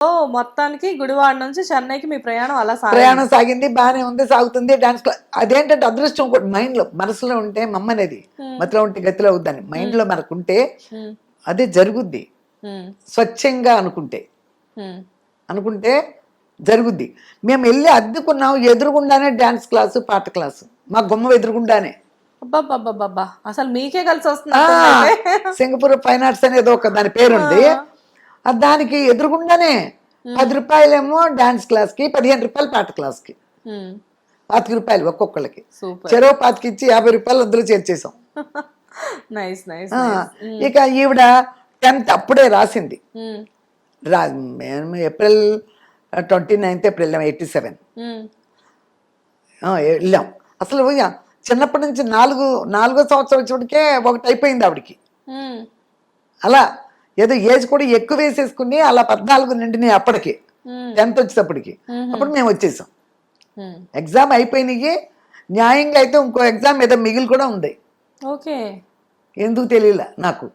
ఓ మొత్తానికి గుడివాడ నుంచి చెన్నైకి మీ ప్రయాణం అలా ప్రయాణం సాగింది బాగానే ఉంది సాగుతుంది డాన్స్ క్లాస్ అదేంటంటే అదృష్టం కూడా మైండ్లో మనసులో ఉంటే మమ్మ అనేది మతిలో ఉంటే గతిలో అవుద్దని. మైండ్లో మనకు ఉంటే ఉమ్, అదే జరుగుద్ది. స్వచ్ఛంగా అనుకుంటే. అనుకుంటే జరుగుద్ది. మేము వెళ్ళి అద్దెకున్నాం ఎదురుగుండానే డాన్స్ క్లాసు పాట క్లాసు మా గుమ్మ ఎదురుగుండానే. అసలు మీకే కలిసి వస్తుంది. సింగపూర్ ఫైన్ ఆర్ట్స్ అనేది ఒక దాని పేరుంది. దానికి ఎదురుగుండానే పది రూపాయలేమో డాన్స్ క్లాస్కి పదిహేను రూపాయలు పాట క్లాస్కి. పాతిక రూపాయలు ఒక్కొక్కళ్ళకి. చెరువు పాతికి ఇచ్చి యాభై రూపాయలు అందులో చేర్చేసాం నైస్ నైస్ ఇక ఈవిడ టెన్త్ అప్పుడే రాసింది. రా మేము April twenty ninth April eighty seven. వెళ్ళాం. అసలు చిన్నప్పటి నుంచి నాలుగు నాలుగో సంవత్సరం వచ్చేటికే ఒకటి అయిపోయింది ఆవిడకి అలా ఏదో ఏజ్ కూడా ఎక్కువ వేసేసుకుని అలా పద్నాలుగు నిండినాయి అప్పటికి. టెన్త్ వచ్చేటప్పటికి అప్పుడు మేము వచ్చేసాం. ఎగ్జామ్ అయిపోయినాయి. న్యాయంగా అయితే ఇంకో ఎగ్జామ్ ఏదో మిగిలి కూడా ఉంది. ఓకే. ఎందుకు తెలియలే నాకు.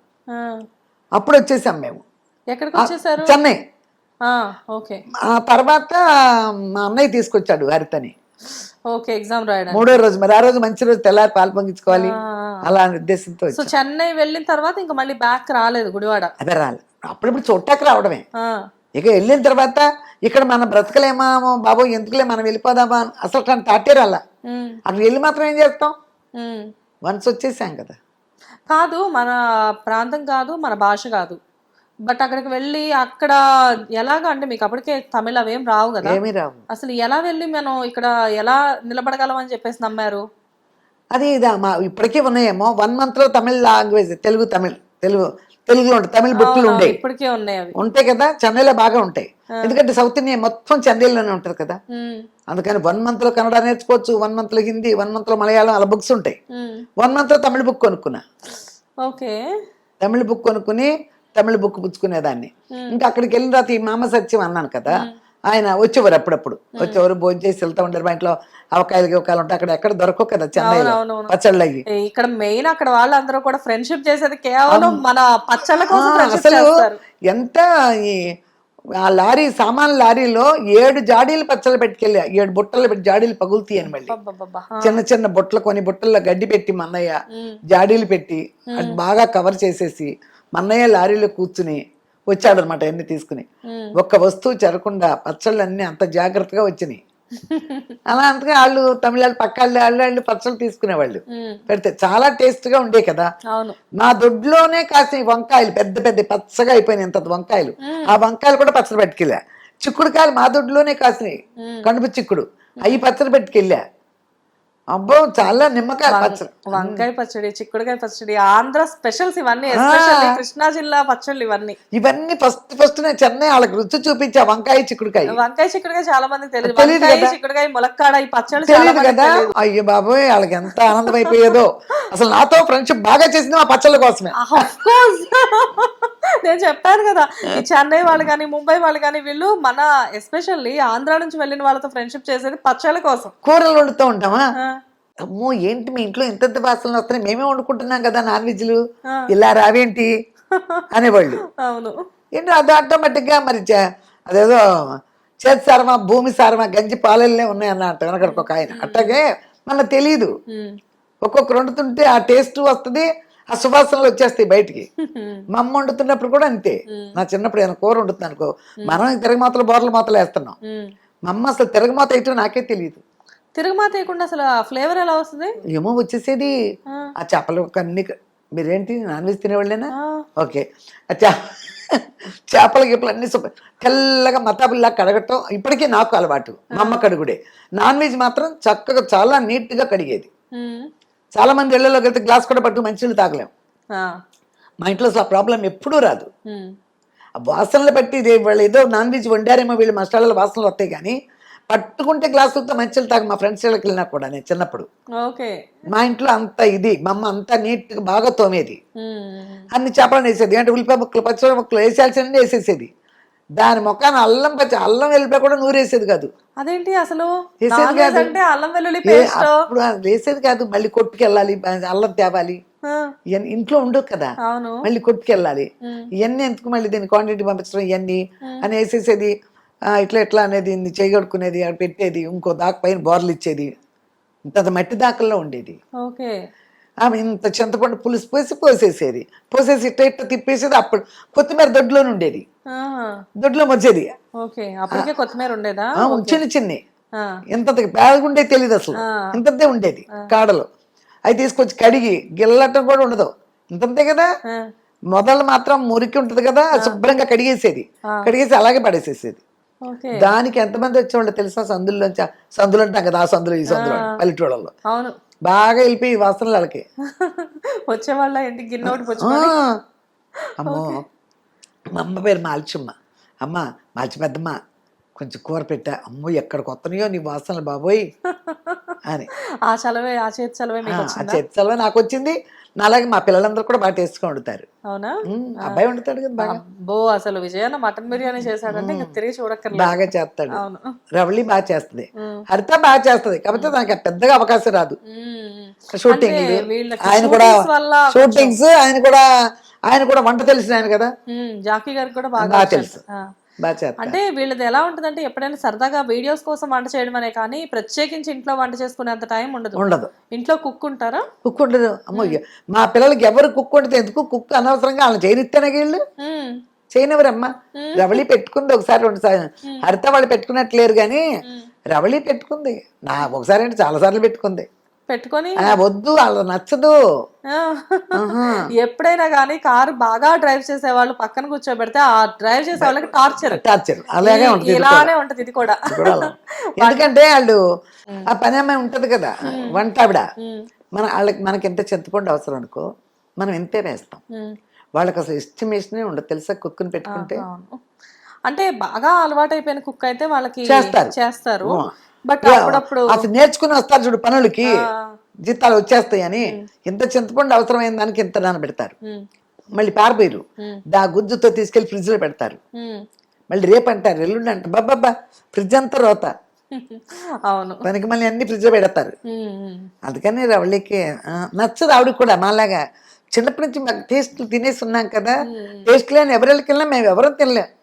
అప్పుడు వచ్చేసాం మేము. చెన్నై. ఆ, ఓకే. ఆ తర్వాత మా అన్నయ్య తీసుకొచ్చాడు హరితని. ఓకే ఎగ్జామ్ రాయడానికి. మూడో రోజు మరి ఆ రోజు మంచి రోజు తెల్లారి పాలు పొంగించుకోవాలి. అలా ఉద్దేశంతో సో చెన్నై వెళ్ళిన తర్వాత ఇంకా మళ్ళీ బ్యాక్ రాలేదు గుడివాడ. అదే రాలే. అప్పుడప్పుడు చూడటానికి రావడమే. ఆ, ఇక వెళ్ళిన తర్వాత ఇక్కడ మనం బ్రతకలేమా బాబు ఎందుకులే మనం వెళ్ళిపోదామా అని అసలు కానీ తాటే రాలా. ఉమ్, అక్కడ వెళ్ళి మాత్రం ఏం చేస్తాం. వన్స్ వచ్చేసాం కదా. కాదు మన ప్రాంతం కాదు మన భాష కాదు. బట్ అక్కడికి వెళ్ళి అక్కడ ఎలాగ అంటే మీకు అప్పటికే తమిళ అవేం రావు కదా. ఏమీ రావు. అసలు ఎలా వెళ్ళి మనం ఇక్కడ ఎలా నిలబడగలం అని చెప్పేసి నమ్మారు? అది ఇదా మా ఇప్పటికీ ఉన్నాయేమో. వన్ మంత్లో తమిళ లాంగ్వేజ్ తెలుగు తమిళ్ తెలుగు తెలుగులో ఉంటాయి తమిళ బుక్లు ఉండేవి ఇప్పటికే ఉన్నాయి ఉంటాయి కదా చెన్నైలో బాగా ఉంటాయి. ఎందుకంటే సౌత్ ఇండియా మొత్తం చెన్నైలోనే ఉంటుంది కదా. అందుకని వన్ మంత్లో కన్నడ నేర్చుకోవచ్చు వన్ మంత్లో హిందీ వన్ మంత్లో మలయాళం అలా బుక్స్ ఉంటాయి. వన్ మంత్లో తమిళ బుక్ కొనుక్కున్నా. ఓకే. తమిళ బుక్ కొనుక్కుని తమిళ బుక్ పుచ్చుకునేదాన్ని. ఇంకా అక్కడికి వెళ్ళిన తర్వాత ఈ మామ సత్యం అన్నాను కదా. ఆయన వచ్చేవారు అప్పుడప్పుడు. వచ్చేవారు భోజనం చేసి వెళ్తా ఉండరు మా ఇంట్లో అవకాయలు గివకాయలు ఉంటాయి. అక్కడ ఎక్కడ దొరకవు కదా అవునవును. పచ్చళ్ళు అయ్యి ఇక్కడ మెయిన్ అక్కడ వాళ్ళందరూ కూడా ఫ్రెండ్షిప్ చేసేది కేవలం మన పచ్చళ్ళ కోసం అసలు ఎంత ఈ ఆ లారీ సామాన్ లారీలో ఏడు జాడీలు పచ్చళ్ళు పెట్టుకెళ్ళా ఏడు బుట్టలు పెట్టి జాడీలు పగులుతాయని మళ్ళీ. అబ్బబ్బబ్బా. ఆ, చిన్న చిన్న బుట్టలు కొన్ని బుట్టల్లో గడ్డి పెట్టి మన్నయ్య జాడీలు పెట్టి అది బాగా కవర్ చేసేసి మన్నయ్య లారీలో కూర్చుని వచ్చాడు అనమాట అన్ని తీసుకుని. ఒక్క వస్తువు చెరకుండా పచ్చళ్ళు అన్ని అంత జాగ్రత్తగా వచ్చినాయి. అలా అంతగా వాళ్ళు తమిళాళ్ళు పక్క వాళ్ళు వాళ్ళు పచ్చళ్ళు తీసుకునేవాళ్ళు. పెడితే చాలా టేస్ట్గా ఉండే కదా. మా దొడ్లోనే కాసిన వంకాయలు పెద్ద పెద్ద పచ్చగా అయిపోయినాయి ఇంత వంకాయలు. ఆ వంకాయలు కూడా పచ్చడి పెట్టుకెళ్ళా. చిక్కుడుకాయలు మా దొడ్లోనే కాసినాయి. కడుపు చిక్కుడు. అవి పచ్చడి పెట్టుకెళ్ళా. అబ్బో చాలా నిమ్మకాయ పచ్చడి. వంకాయ పచ్చడి చిక్కుడుకాయ పచ్చడి ఆంధ్ర స్పెషల్స్ ఇవన్నీ ఎస్పెషల్లీ కృష్ణా జిల్లా పచ్చళ్ళు ఇవన్నీ. ఇవన్నీ ఫస్ట్ ఫస్ట్ నేను చెన్నై వాళ్ళకి రుచి చూపించా వంకాయ చిక్కుడుకాయ. వంకాయ చిక్కుడుకాయ చాలా మందికి తెలియదు. వంకాయ. చిక్కుడుకాయ ములక్కాడ ఈ పచ్చళ్ళు చాలా తెలియదు కదా. అయ్యో బాబోయ్ వాళ్ళకి ఎంత ఆనందం అయిపోయేదో. అసలు నాతో ఫ్రెండ్షిప్ బాగా చేసింది మా పచ్చళ్ళ కోసమే. నేను చెప్పాను కదా ఈ చెన్నై వాళ్ళు కానీ ముంబై వాళ్ళు కానీ వీళ్ళు మన ఎస్పెషల్లీ ఆంధ్ర నుంచి వెళ్ళిన వాళ్ళతో ఫ్రెండ్షిప్ చేసేది పచ్చళ్ళ కోసం. కూరలు వండుతూ ఉంటామా? అమ్మో ఏంటి మీ ఇంట్లో ఇంతంత వాసనలు వస్తున్నాయి? మేమే వండుకుంటున్నాం కదా నాన్ వెజ్లు. ఇలా రావేంటి? అనేవాళ్ళు. అవును. ఏంటో అది ఆటోమేటిక్గా మరి చే- అదేదో చేతి సారమా భూమి సారమా గంజి పాలల్లే ఉన్నాయన్న అంట వెనకడికి ఒక ఆయన. అట్లాగే మనకు తెలియదు ఉమ్. ఒక్కొక్కరు వండుతుంటే ఆ టేస్ట్ వస్తుంది ఆ సువాసనలు వచ్చేస్తాయి బయటికి. మా అమ్మ వండుతున్నప్పుడు కూడా అంతే. నా చిన్నప్పుడు ఏమైనా కూర వండుతుంది అనుకో మనం తిరగమాతలు బోర్ల మాతలు వేస్తున్నాం. మా అమ్మ అసలు తిరగమాత అయితే నాకే తెలియదు తిరుగుమాత వేయకుండా అసలు ఆ ఫ్లేవర్ ఎలా వస్తుంది? ఏమో వచ్చేసేది. ఆ. చేపలు అన్ని మీరేంటి నాన్ వెజ్ తినేవాళ్ళేనా? ఓకే. ఆ చే చేపల గిప్పలు అన్ని తెల్లగా మతాబుల్లా కడగటం ఇప్పటికీ నాకు అలవాటు. మా అమ్మ కడుగుడే. నాన్ వెజ్ మాత్రం చక్కగా చాలా నీట్గా కడిగేది. చాలా మంది ఇళ్ళలోకి వెళ్తే గ్లాస్ కూడా పట్టు మంచినీళ్ళు తాగలేం. మా ఇంట్లో ఆ ప్రాబ్లం ఎప్పుడూ రాదు. ఆ వాసనలు బట్టి ఇది వాళ్ళు ఏదో నాన్ వెజ్ వండారేమో వీళ్ళు మసాలాల వాసనలు వస్తాయి కానీ పట్టుకుంటే గ్లాసులతో మంచిలు తాగు మా ఫ్రెండ్స్ ఇళ్ళకి వెళ్ళినా కూడా నేను చిన్నప్పుడు. ఓకే. మా ఇంట్లో అంత ఇది మా అమ్మ అంతా నీట్గా బాగా తోమేది. అన్ని చేపలను వేసేది అంటే ఉల్లిపాయ ముక్కలు పచ్చడి ముక్కలు వేసేయాల్సిన వేసేసేది. దాని మొక్కన అల్లం పచ్చి అల్లం వెళ్ళిపోయి కూడా నూరేసేది కాదు. అదేంటి అసలు? వేసేది కాదు. అంటే అల్లం వెల్లుల్లి ఏ పేస్ట్? అప్పుడు అది వేసేది కాదు. మళ్ళీ కొట్టుకెళ్ళాలి అల్లం తేవాలి. ఇవన్నీ ఇంట్లో ఉండవు కదా. మళ్ళీ కొట్టుకెళ్ళాలి. ఇవన్నీ ఎందుకు మళ్ళీ దీన్ని క్వాంటిటీ పంపించడం ఇవన్నీ? అని వేసేసేది ఇట్లా ఎట్లా అనేది చేయగడుకునేది పెట్టేది ఇంకో దాకా పైన బోర్లు ఇచ్చేది. ఇంత మట్టి దాకల్లో ఉండేది. ఓకే. ఆమె ఇంత చింతపండు పులుసు పోసి పోసేసేది. పోసేసి ఇట్ట ఇట్ట తిప్పేసేది అప్పుడు కొత్తిమీర దొడ్లోనే ఉండేది. దొడ్లో వచ్చేది కొత్తిమీర ఉండేదా? చిన్న చిన్ని. ఇంత పేదగుండే తెలియదు అసలు. ఇంతంతే ఉండేది కాడలు. అవి తీసుకొచ్చి కడిగి గిల్లటం కూడా ఉండదు. ఇంతంతే కదా? మొదలు మాత్రం మురికి ఉంటది కదా? శుభ్రంగా కడిగేసేది. కడిగేసి అలాగే పడేసేసేది. దానికి ఎంతమంది వచ్చేవాళ్ళు తెలుసా? సందుల్లోంచి సందులు అంటాం కదా ఆ సందులు ఈ సందులు పల్లెటూళ్ళలో బాగా వెళ్ళిపోయి వాసనలు వాళ్ళకి. వచ్చే వాళ్ళ ఇంటికి గిన్నె ఒకటి అమ్మో. మా అమ్మ పేరు మాల్చమ్మ. అమ్మ మాల్చి పెద్దమ్మ కొంచెం కూర పెట్టా. అమ్మో ఎక్కడికి వస్తున్నాయో నీ వాసనలు బాబోయ్. అని. ఆ చలవే ఆ చేతి చలవే ఆ వచ్చిందా చర్చలో నాకు వచ్చింది అలాగే మా పిల్లలందరూ కూడా బాగా టేస్ట్గా వండుతారు. అవునా? అబ్బాయి వండుతాడు కదా బాగా. అబ్బో అసలు విజయన్న మటన్ బిర్యానీ చేశాడంటే ఇంకా తిరిగి చూడక్కర్లేదు. బాగా చేస్తాడు. అవును. రవళి బాగా చేస్తుంది. హరిత బాగా చేస్తుంది. కాకపోతే నాకు పెద్దగా అవకాశం రాదు. షూటింగ్ ఆయన కూడా షూటింగ్స్ ఆయన కూడా ఆయన కూడా వంట తెలిసిన ఆయన కదా. జాకీ గారికి కూడా బాగా. తెలుసు. అంటే వీళ్ళది ఎలా ఉంటుందంటే ఎప్పుడైనా సరదాగా వీడియోస్ కోసం వంట చేయడం అనే కానీ ప్రత్యేకించి ఇంట్లో వంట చేసుకునేంత టైం ఉండదు. ఉండదు. ఇంట్లో కుక్ ఉంటారా? కుక్ ఉండదు. అమ్మో మా పిల్లలకి ఎవరు కుక్ వండితే ఎందుకు? కుక్ అనవసరంగా వాళ్ళని చేయనిస్తేనే వీళ్ళు. ఉమ్, చేయనివ్వరమ్మా. రవళి పెట్టుకుంది ఒకసారి రెండుసార్లు హరిత వాళ్ళు పెట్టుకున్నట్లేరు కానీ రవళి పెట్టుకుంది. నా ఒకసారి అంటే చాలా సార్లు పెట్టుకుంది. పెట్టుకొని వద్దు వాళ్ళ నచ్చదు. ఎప్పుడైనా కానీ కారు బాగా డ్రైవ్ చేసే వాళ్ళు పక్కన కూర్చోబెడితే ఆ డ్రైవ్ చేసే వాళ్ళకి టార్చర్ టార్చర్ అలాగే ఉంటుంది. ఇలానే ఉంటది ఇది కూడా. ఎందుకంటే వాళ్ళు ఆ పని అమ్మాయి ఉంటది కదా వంట ఆవిడ మన వాళ్ళకి మనకి ఎంత చింతపండు అవసరం అనుకో మనం ఎంతే వేస్తాం. వాళ్ళకి అసలు ఎస్టిమేషనే ఉండదు తెలుసా కుక్కుని పెట్టుకుంటే. అంటే బాగా అలవాటైపోయిన కుక్ అయితే వాళ్ళకి చేస్తారు. బట్ అసలు నేర్చుకుని వస్తారు చూడు పనులకి. జీతాలు వచ్చేస్తాయి అని ఇంత చింతపండు అవసరమైన దానికి ఇంత నానబెడతారు మళ్ళీ పారిపోయారు ఉమ్, దా గుజ్జుతో తీసుకెళ్ళి ఫ్రిడ్జ్లో పెడతారు. మళ్ళీ రేపు అంటారు ఎల్లుండి అంటారు. బాబ్బా ఫ్రిడ్జ్ అంతా రోత. అవును. పనికి మళ్ళీ అన్ని ఫ్రిడ్జ్లో పెడతారు. అందుకని రవళికి నచ్చదు ఆవిడకి కూడా మాలాగా. చిన్నప్పటి నుంచి మాకు టేస్ట్లు తినేసి ఉన్నాం కదా. టేస్ట్ లేని ఎవరికి వెళ్ళినా మేము ఎవరం తినలేం. ఆహా.